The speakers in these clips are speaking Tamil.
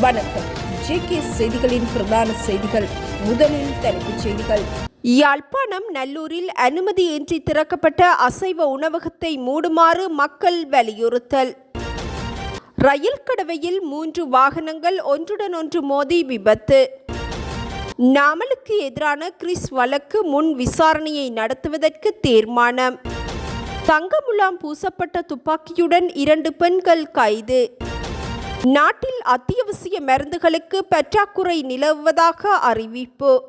வணக்கம். ஜேகே செய்திகளின் பிரதான செய்திகள். முதலில் தலைப்புச் செய்திகள். யாழ்ப்பாணம் நல்லூரில் அனுமதியின்றி திறக்கப்பட்ட அசைவ உணவகத்தை மூடுமாறு மக்கள் வலியுறுத்தல். ரயில் கடவையில் மூன்று வாகனங்கள் ஒன்றுடன் ஒன்று மோதி விபத்து. நாமலுக்கு எதிரான கிறிஸ் வழக்கு முன் விசாரணையை நடத்துவதற்கு தீர்மானம். தங்கமுலாம் பூசப்பட்ட துப்பாக்கியுடன் இரண்டு பெண்கள் கைது. நாட்டில் அத்தியாவசிய மருந்துகளுக்கு பற்றாக்குறை நிலவுவதாக அறிவிப்பு.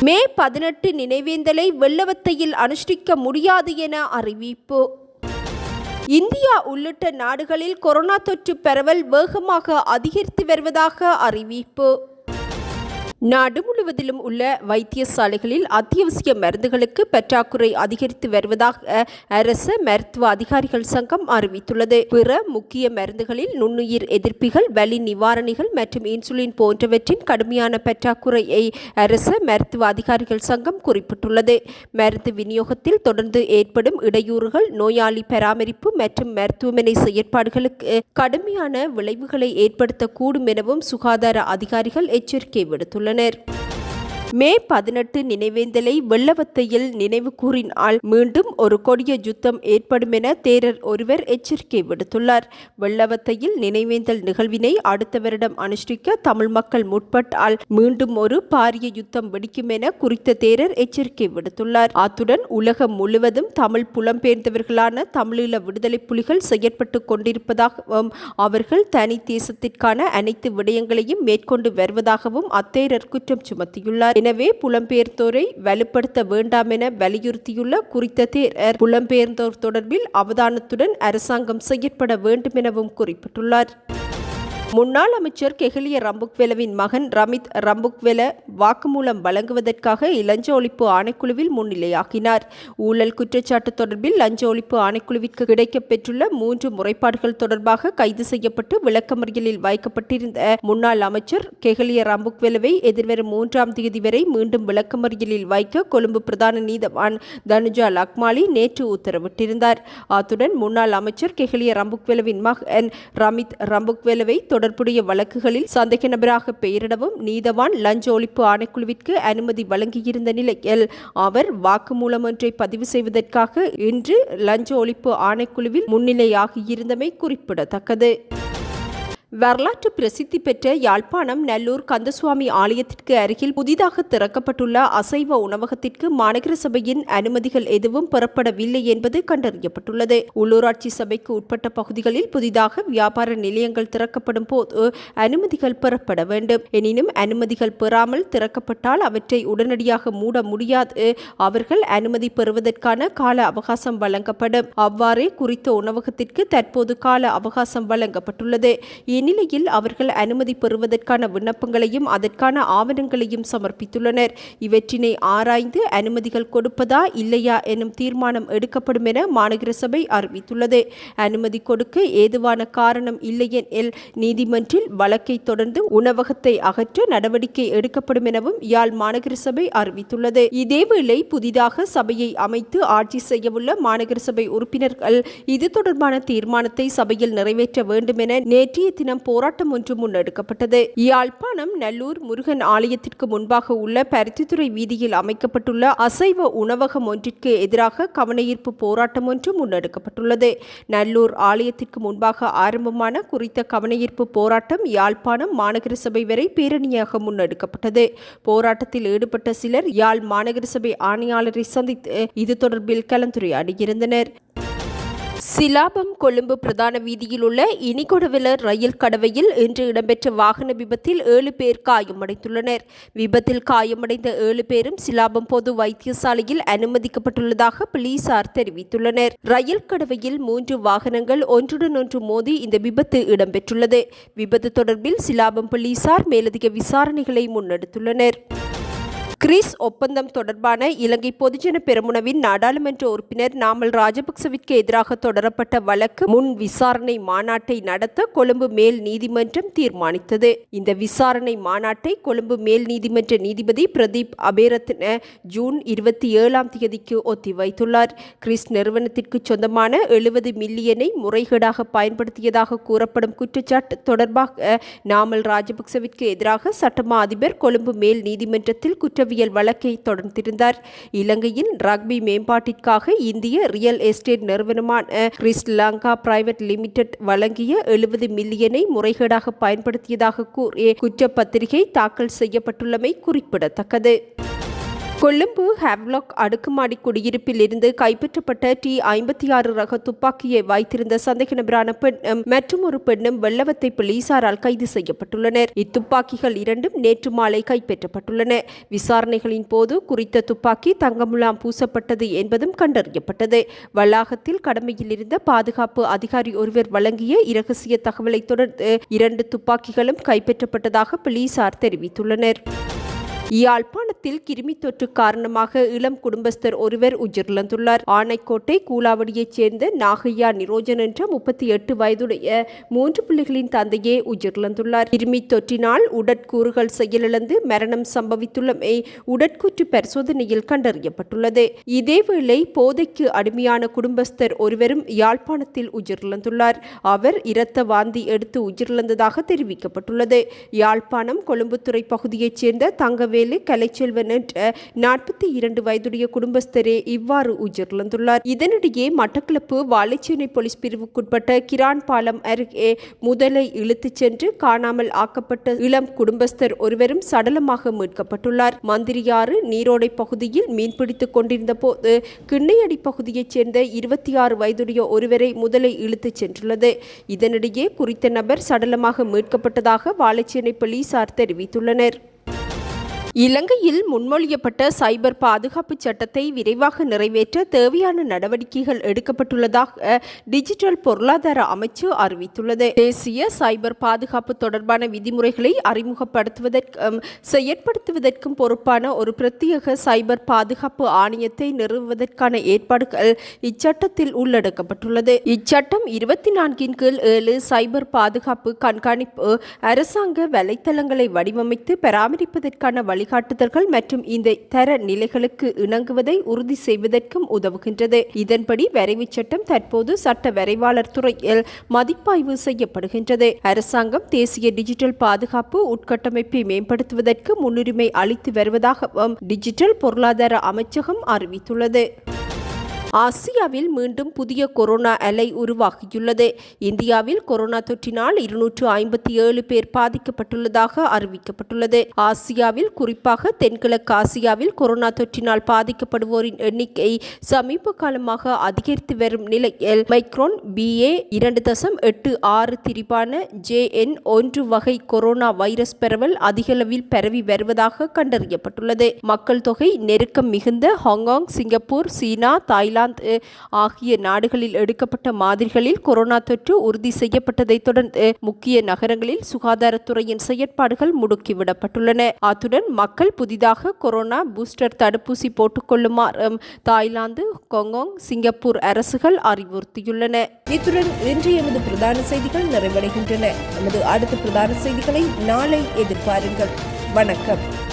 மே பதினெட்டு நினைவேந்தலை வெள்ளவத்தையில் அனுஷ்டிக்க முடியாது என அறிவிப்பு. இந்தியா உள்ளிட்ட நாடுகளில் கொரோனா தொற்று பரவல் வேகமாக அதிகரித்து வருவதாக அறிவிப்பு. நாடு முழுவதிலும் உள்ள வைத்தியசாலைகளில் அத்தியாவசிய மருந்துகளுக்கு பற்றாக்குறை அதிகரித்து வருவதாக அரசு மருத்துவ அதிகாரிகள் சங்கம் அறிவித்துள்ளது. பிற முக்கிய மருந்துகளில் நுண்ணுயிர் எதிர்ப்பிகள் வலி நிவாரணிகள் மற்றும் இன்சுலின் போன்றவற்றின் கடுமையான பற்றாக்குறையை அரசு மருத்துவ அதிகாரிகள் சங்கம் குறிப்பிட்டுள்ளது. மருந்து விநியோகத்தில் தொடர்ந்து ஏற்படும் இடையூறுகள் நோயாளி பராமரிப்பு மற்றும் மருத்துவமனை செயற்பாடுகளுக்கு கடுமையான விளைவுகளை ஏற்படுத்தக்கூடும் எனவும் சுகாதார அதிகாரிகள் எச்சரிக்கை விடுத்துள்ளனர். தெரிவித்துள்ளனர். மே பதினெட்டு நினைவேந்தலை வெள்ளவத்தையில் நினைவு கூறினால் மீண்டும் ஒரு கொடிய யுத்தம் ஏற்படும் என தேரர் ஒருவர் எச்சரிக்கை விடுத்துள்ளார். வெள்ளவத்தையில் நினைவேந்தல் நிகழ்வினை அடுத்த வருடம் அனுஷ்டிக்க தமிழ் மக்கள் முற்பட்டால் மீண்டும் ஒரு பாரிய யுத்தம் வெடிக்கும் என குறித்த தேரர் எச்சரிக்கை விடுத்துள்ளார். அத்துடன் உலகம் முழுவதும் தமிழ் புலம்பெயர்ந்தவர்களான தமிழீழ விடுதலை புலிகள் செயற்பட்டு கொண்டிருப்பதாகவும் அவர்கள் தனி தேசத்திற்கான அனைத்து விடயங்களையும் மேற்கொண்டு வருவதாகவும் அத்தேரர் குற்றம் சுமத்தியுள்ளார். எனவே புலம்பெயர்ந்தோரை வலுப்படுத்த வேண்டாம் என வலியுறுத்தியுள்ள குறித்த தேரர் புலம்பெயர்ந்தோர் தொடர்பில் அவதானத்துடன் அரசாங்கம் செயற்பட வேண்டும் எனவும் குறிப்பிட்டுள்ளார். முன்னாள் அமைச்சர் கெஹலிய ரம்புக்வெலவின் மகன் ரமித் ரம்புக்வெல வாக்குமூலம் வழங்குவதற்காக இலஞ்ச ஒழிப்பு ஆணைக்குழுவில் முன்னிலையாகினார். ஊழல் குற்றச்சாட்டு தொடர்பில் லஞ்ச ஒழிப்பு ஆணைக்குழுவிற்கு கிடைக்கப்பெற்றுள்ள மூன்று முறைப்பாடுகள் தொடர்பாக கைது செய்யப்பட்டு விளக்கமறியலில் வைக்கப்பட்டிருந்த முன்னாள் அமைச்சர் கெஹலிய ரம்புக்வெலவை எதிர்வரும் மூன்றாம் தேதி வரை மீண்டும் விளக்கமறியலில் வைக்க கொழும்பு பிரதான நீதவான் தனுஜா லக்மாலி நேற்று உத்தரவிட்டிருந்தார். அத்துடன் முன்னாள் அமைச்சர் கெஹலிய ரம்புக்வெலவின் மகன் ரமித் ரம்புக்வெலவை தொடர்புடைய வழக்குகளில் சந்தேக நபராக பெயரிடவும் நீதவான் லஞ்ச ஒழிப்பு ஆணைக்குழுவிற்கு அனுமதி வழங்கியிருந்த நிலையில் அவர் வாக்குமூலம் ஒன்றை பதிவு செய்வதற்காக இன்று லஞ்ச ஒழிப்பு ஆணைக்குழுவில் முன்னிலையாகியிருந்தமை குறிப்பிடத்தக்கது. வரலாற்று பிரசித்தி பெற்ற யாழ்ப்பாணம் நல்லூர் கந்தசுவாமி ஆலயத்திற்கு அருகில் புதிதாக திறக்கப்பட்டுள்ள அசைவ உணவகத்திற்கு மாநகர சபையின் அனுமதிகள் எதுவும் பெறப்படவில்லை என்பது கண்டறியப்பட்டுள்ளது. உள்ளூராட்சி சபைக்கு உட்பட்ட பகுதிகளில் புதிதாக வியாபார நிலையங்கள் திறக்கப்படும் போது அனுமதிகள் பெறப்பட வேண்டும். எனினும் அனுமதிகள் பெறாமல் திறக்கப்பட்டால் அவற்றை உடனடியாக மூட முடியாது. அவர்கள் அனுமதி பெறுவதற்கான கால அவகாசம் வழங்கப்படும். அவ்வாறே குறித்த உணவகத்திற்கு தற்போது கால அவகாசம் வழங்கப்பட்டுள்ளது. இந்நிலையில் அவர்கள் அனுமதி பெறுவதற்கான விண்ணப்பங்களையும் அதற்கான ஆவணங்களையும் சமர்ப்பித்துள்ளனர். இவற்றினை ஆராய்ந்து அனுமதிகள் கொடுப்பதா இல்லையா எனும் தீர்மானம் எடுக்கப்படும் என மாநகர சபை அறிவித்துள்ளது. அனுமதி கொடுக்க ஏதுவான காரணம் இல்லையெனில் நீதிமன்றில் வழக்கை தொடர்ந்து உணவகத்தை அகற்ற நடவடிக்கை எடுக்கப்படும் எனவும் யாழ் மாநகர சபை அறிவித்துள்ளது. இதேவேளை புதிதாக சபையை அமைத்து ஆட்சி செய்யவுள்ள மாநகர சபை உறுப்பினர்கள் இது தொடர்பான தீர்மானத்தை சபையில் நிறைவேற்ற வேண்டும் என நேற்றைய தினம் போராட்டம் ஒன்று முன்னெடுக்கப்பட்டது. யாழ்ப்பாணம் நல்லூர் முருகன் ஆலயத்திற்கு முன்பாக உள்ள பருத்தித்துறை வீதியில் அமைக்கப்பட்டுள்ள அசைவ உணவகம் ஒன்றிற்கு எதிராக கவனஈர்ப்பு போராட்டம் ஒன்று முன்னெடுக்கப்பட்டுள்ளது. நல்லூர் ஆலயத்திற்கு முன்பாக ஆரம்பமான குறித்த கவனஈர்ப்பு போராட்டம் யாழ்ப்பாணம் மாநகர சபை வரை பேரணியாக முன்னெடுக்கப்பட்டது. போராட்டத்தில் ஈடுபட்ட சிலர் யாழ் மாநகர சபை ஆணையாளரை சந்தித்து இது தொடர்பில் கலந்துரையாடியிருந்தனர். சிலாபம் கொழும்பு பிரதான வீதியில் உள்ள இனிகொடவில ரயில் கடவையில் இன்று இடம்பெற்ற வாகன விபத்தில் ஏழு பேர் காயமடைந்துள்ளனர். விபத்தில் காயமடைந்த ஏழு பேரும் சிலாபம் பொது வைத்தியசாலையில் அனுமதிக்கப்பட்டுள்ளதாக போலீசார் தெரிவித்துள்ளனர். ரயில் கடவையில் மூன்று வாகனங்கள் ஒன்றுடன் ஒன்று மோதி இந்த விபத்து இடம்பெற்றுள்ளது. விபத்து தொடர்பில் சிலாபம் போலீசார் மேலதிக விசாரணைகளை முன்னெடுத்துள்ளனர். கிரீஸ் ஒப்பந்தம் தொடர்பான இலங்கை பொதுஜன பெரமுனவின் நாடாளுமன்ற உறுப்பினர் நாமல் ராஜபக்சவிற்கு எதிராக தொடரப்பட்ட வழக்கு முன் விசாரணை மாநாட்டை நடத்த கொழும்பு மேல் நீதிமன்றம் தீர்மானித்தது. இந்த விசாரணை மாநாட்டை கொழும்பு மேல் நீதிமன்ற நீதிபதி பிரதீப் அபேரத்ன ஜூன் இருபத்தி ஏழாம் தேதிக்கு ஒத்திவைத்துள்ளார். கிறிஸ் நிறுவனத்திற்கு சொந்தமான எழுபது மில்லியனை முறைகேடாக பயன்படுத்தியதாக கூறப்படும் குற்றச்சாட்டு தொடர்பாக நாமல் ராஜபக்சவிற்கு எதிராக சட்டமா அதிபர் கொழும்பு மேல் நீதிமன்றத்தில் குற்றவியல் வழக்கை தொடர்ந்திருந்தார். இலங்கையின் ரக்பி மேம்பாட்டிற்காக இந்திய ரியல் எஸ்டேட் நிறுவனமான கிறிஸ் லங்கா பிரைவேட் லிமிடெட் வழங்கிய எழுபது மில்லியனை முறைகேடாக பயன்படுத்தியதாக கூறிய குற்றப்பத்திரிகை தாக்கல் செய்யப்பட்டுள்ளமை குறிப்பிடத்தக்கது. கொழும்பு ஹேவ்லாக் அடுக்குமாடி குடியிருப்பில் இருந்து கைப்பற்றப்பட்ட டி ஐம்பத்தி ஆறு ரக துப்பாக்கியை வைத்திருந்த சந்தேக நபரான பெண்ணும் மற்றும் ஒரு பெண்ணும் வெள்ளவத்தை போலீசாரால் கைது செய்யப்பட்டுள்ளனர். இத்துப்பாக்கிகள் இரண்டும் நேற்று மாலை கைப்பற்றப்பட்டுள்ளன. விசாரணைகளின் போது குறித்த துப்பாக்கி தங்கமுலாம் பூசப்பட்டது என்பதும் கண்டறியப்பட்டது. வளாகத்தில் கடமையில் இருந்த பாதுகாப்பு அதிகாரி ஒருவர் வழங்கிய இரகசிய தகவலை தொடர்ந்து இரண்டு துப்பாக்கிகளும் கைப்பற்றப்பட்டதாக போலீசார் தெரிவித்துள்ளனர். யாழ்ப்பாணத்தில் கிருமி தொற்று காரணமாக இளம் குடும்பஸ்தர் ஒருவர் உயிரிழந்துள்ளார். ஆனைக்கோட்டை கூலாவடியைச் சேர்ந்த நாகையா நிரோஜன் என்ற முப்பத்தி எட்டு வயதுடைய மூன்று பிள்ளைகளின் தந்தையே உயிரிழந்துள்ளார். கிருமி தொற்றினால் உடற்கூறுகள் செயலிழந்து மரணம் சம்பவித்துள்ளமை உடற்கூற்று பரிசோதனையில் கண்டறியப்பட்டுள்ளது. இதேவேளை போதைக்கு அடிமையான குடும்பஸ்தர் ஒருவரும் யாழ்ப்பாணத்தில் உயிரிழந்துள்ளார். அவர் இரத்த வாந்தி எடுத்து உயிரிழந்ததாக தெரிவிக்கப்பட்டுள்ளது. யாழ்ப்பாணம் கொழும்புத்துறை பகுதியைச் சேர்ந்த தங்க வேலு கலைச்செல்வன் என்ற நாற்பத்தி இரண்டு வயதுடைய குடும்பஸ்தரே இவ்வாறு உயிரிழந்துள்ளார். இதனிடையே மட்டக்களப்பு வாழைச்சேனை போலீஸ் பிரிவுக்குட்பட்ட கிரான் பாலம் அருகே முதலை இழுத்துச் சென்று காணாமல் ஆக்கப்பட்ட இளம் குடும்பஸ்தர் ஒருவரும் சடலமாக மீட்கப்பட்டுள்ளார். மந்திரியாறு நீரோடை பகுதியில் மீன்பிடித்துக் கொண்டிருந்த போது கிண்ணையடி பகுதியைச் சேர்ந்த இருபத்தி ஆறு வயதுடைய ஒருவரை முதலை இழுத்துச் சென்றுள்ளது. இதனிடையே குறித்த நபர் சடலமாக மீட்கப்பட்டதாக வாழைச்சேனை போலீசார் தெரிவித்துள்ளனர். இலங்கையில் முன்மொழியப்பட்ட சைபர் பாதுகாப்பு சட்டத்தை விரைவாக நிறைவேற்ற தேவையான நடவடிக்கைகள் எடுக்கப்பட்டுள்ளதாக டிஜிட்டல் பொருளாதார அமைச்சு அறிவித்துள்ளது. தேசிய சைபர் பாதுகாப்பு தொடர்பான விதிமுறைகளை அறிமுகப்படுத்துவதற்கும் செயற்படுத்துவதற்கும் பொறுப்பான ஒரு பிரத்யேக சைபர் பாதுகாப்பு ஆணையத்தை நிறுவுவதற்கான ஏற்பாடுகள் இச்சட்டத்தில் உள்ளடக்கப்பட்டுள்ளது. இச்சட்டம் இருபத்தி நான்கின் கீழ் ஏழு சைபர் பாதுகாப்பு கண்காணிப்பு அரசாங்க வலைத்தளங்களை வடிவமைத்து பராமரிப்பதற்கான வழி வழிகாட்டுதல்கள் மற்றும் இந்த தர நிலைகளுக்கு இணங்குவதை உறுதி செய்வதற்கும் உதவுகின்றது. இதன்படி வரைவு சட்டம் தற்போது சட்ட வரைவாளர் துறையில் மதிப்பாய்வு செய்யப்படுகின்றது. அரசாங்கம் தேசிய டிஜிட்டல் பாதுகாப்பு உட்கட்டமைப்பை மேம்படுத்துவதற்கு முன்னுரிமை அளித்து வருவதாகவும் டிஜிட்டல் பொருளாதார அமைச்சகம் அறிவித்துள்ளது. ஆசியாவில் மீண்டும் புதிய கொரோனா அலை உருவாகியுள்ளது. இந்தியாவில் கொரோனா தொற்றினால் இருநூற்று ஐம்பத்தி ஏழு பேர் பாதிக்கப்பட்டுள்ளதாக அறிவிக்கப்பட்டுள்ளது. ஆசியாவில் குறிப்பாக தென்கிழக்கு ஆசியாவில் கொரோனா தொற்றினால் பாதிக்கப்படுவோரின் எண்ணிக்கை சமீப காலமாக அதிகரித்து வரும் நிலையில் மைக்ரோன் பிஏ இரண்டு தசம் எட்டு ஆறு திரிபான ஜே என் ஒன்று வகை கொரோனா வைரஸ் பரவல் அதிகளவில் பரவி வருவதாக கண்டறியப்பட்டுள்ளது. மக்கள் தொகை நெருக்கம் மிகுந்த ஹாங்காங் சிங்கப்பூர் சீனா தாய்லாந்து தாய்லாந்து ஆகிய நாடுகளில் எடுக்கப்பட்ட மாதிரிகளில் கொரோனா தொற்று உறுதி செய்யப்பட்டதைத் தொடர்ந்து முக்கிய நகரங்களில் சுகாதாரத்துறையின் செயற்பாடுகள் முடுக்கிவிடப்பட்டுள்ளன. அத்துடன் மக்கள் புதிதாக கொரோனா பூஸ்டர் தடுப்பூசி போட்டுக்கொள்ளுமாறும் தாய்லாந்து கொங்கோங் சிங்கப்பூர் அரசுகள் அறிவுறுத்தியுள்ளன. இத்துடன் இன்று எமது பிரதான செய்திகள் நிறைவடைகின்றன. நமது அடுத்த பிரதான செய்திகளை நாளை எதிர்பாருங்கள். வணக்கம்.